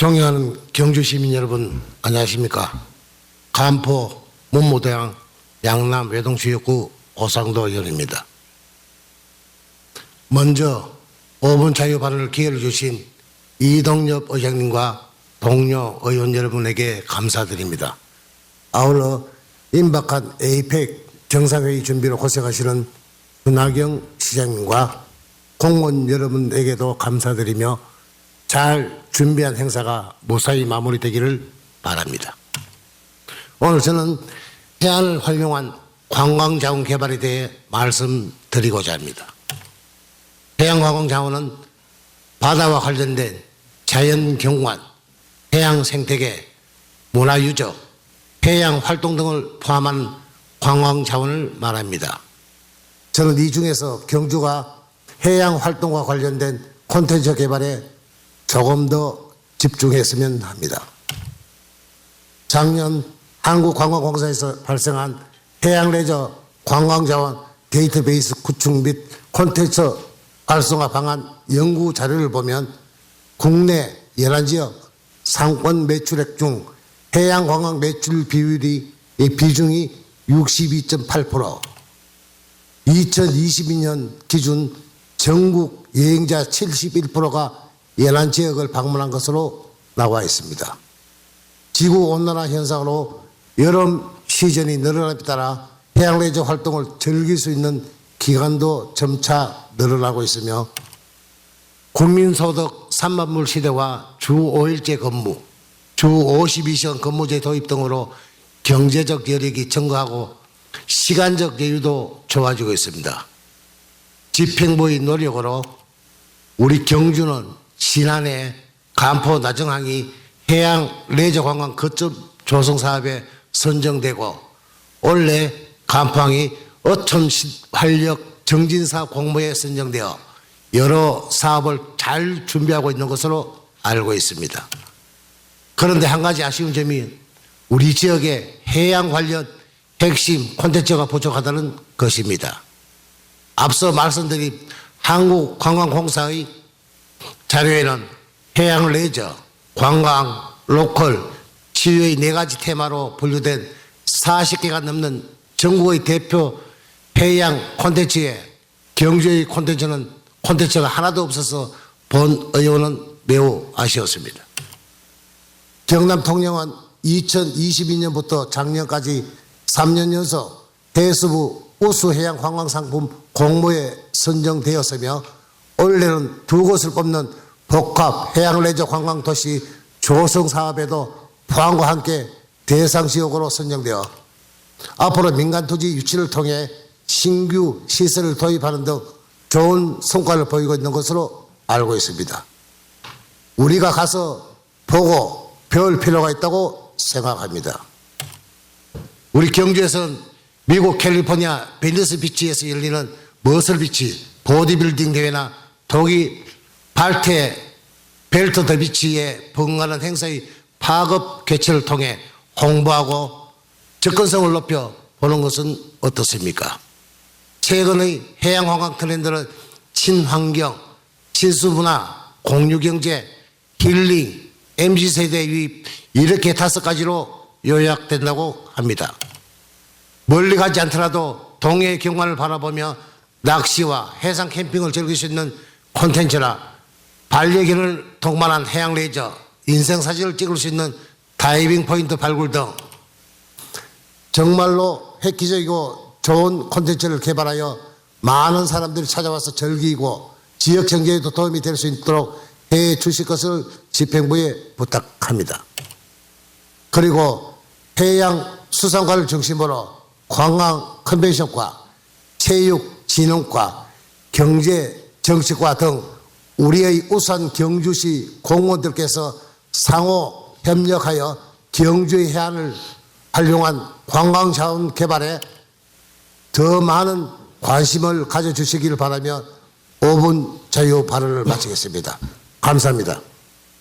존경하는 경주 시민 여러분 안녕하십니까 간포 문무대항 양남 외동지역구 오상도 의원입니다. 먼저 5분 자유 발언을 기회를 주신 이동엽 의장님과 동료 의원 여러분에게 감사드립니다. 아울러 임박한 에이펙 정상회의 준비로 고생하시는 윤하경 시장님과 공무원 여러분에게도 감사드리며 잘 준비한 행사가 무사히 마무리되기를 바랍니다. 오늘 저는 해안을 활용한 관광자원 개발에 대해 말씀드리고자 합니다. 해양관광자원은 바다와 관련된 자연경관, 해양생태계, 문화유적, 해양활동 등을 포함한 관광자원을 말합니다. 저는 이 중에서 경주가 해양활동과 관련된 콘텐츠 개발에 조금 더 집중했으면 합니다. 작년 한국관광공사에서 발생한 해양레저 관광자원 데이터베이스 구축 및 콘텐츠 활성화 방안 연구 자료를 보면 국내 11지역 상권 매출액 중 해양 관광 매출 비율이 이 비중이 62.8% 2022년 기준 전국 여행자 71%가 연안 지역을 방문한 것으로 나와 있습니다. 지구 온난화 현상으로 여름 시즌이 늘어남에 따라 해양레저 활동을 즐길 수 있는 기간도 점차 늘어나고 있으며 국민소득 3만 불 시대와 주 5일제 근무, 주 52시간 근무제 도입 등으로 경제적 여력이 증가하고 시간적 여유도 좋아지고 있습니다. 집행부의 노력으로 우리 경주는 지난해 간포 나정항이 해양 레저 관광 거점 조성 사업에 선정되고 올해 간포항이 어촌 활력 정진사 공모에 선정되어 여러 사업을 잘 준비하고 있는 것으로 알고 있습니다. 그런데 한 가지 아쉬운 점이 우리 지역의 해양 관련 핵심 콘텐츠가 부족하다는 것입니다. 앞서 말씀드린 한국관광공사의 자료에는 해양 레저, 관광, 로컬, 치유의 네 가지 테마로 분류된 40개가 넘는 전국의 대표 해양 콘텐츠에 경주의 콘텐츠는 콘텐츠가 하나도 없어서 본 의원은 매우 아쉬웠습니다. 경남 통영은 2022년부터 작년까지 3년 연속 해수부 우수 해양 관광 상품 공모에 선정되었으며 올해는 두 곳을 뽑는 복합 해양레저 관광도시 조성 사업에도 포항과 함께 대상 지역으로 선정되어 앞으로 민간 토지 유치를 통해 신규 시설을 도입하는 등 좋은 성과를 보이고 있는 것으로 알고 있습니다. 우리가 가서 보고 배울 필요가 있다고 생각합니다. 우리 경주에서는 미국 캘리포니아 벤더스 비치에서 열리는 머슬 비치 보디빌딩 대회나 독일 발테 벨트 더 비치에 번가는 행사의 파급 개최를 통해 홍보하고 접근성을 높여 보는 것은 어떻습니까? 최근의 해양관광 트렌드는 친환경, 친수문화, 공유경제, 힐링, MZ세대 유입 이렇게 다섯 가지로 요약된다고 합니다. 멀리 가지 않더라도 동해의 경관을 바라보며 낚시와 해상 캠핑을 즐길 수 있는 콘텐츠나 반려견을 동반한 해양 레저, 인생 사진을 찍을 수 있는 다이빙 포인트 발굴 등 정말로 획기적이고 좋은 콘텐츠를 개발하여 많은 사람들이 찾아와서 즐기고 지역 경제에도 도움이 될 수 있도록 해 주실 것을 집행부에 부탁합니다. 그리고 해양 수산과를 중심으로 관광 컨벤션과 체육 진흥과 경제 정치과 등 우리의 우선 경주시 공무원들께서 상호 협력하여 경주의 해안을 활용한 관광 자원 개발에 더 많은 관심을 가져주시기를 바라며 5분 자유 발언을 마치겠습니다. 감사합니다.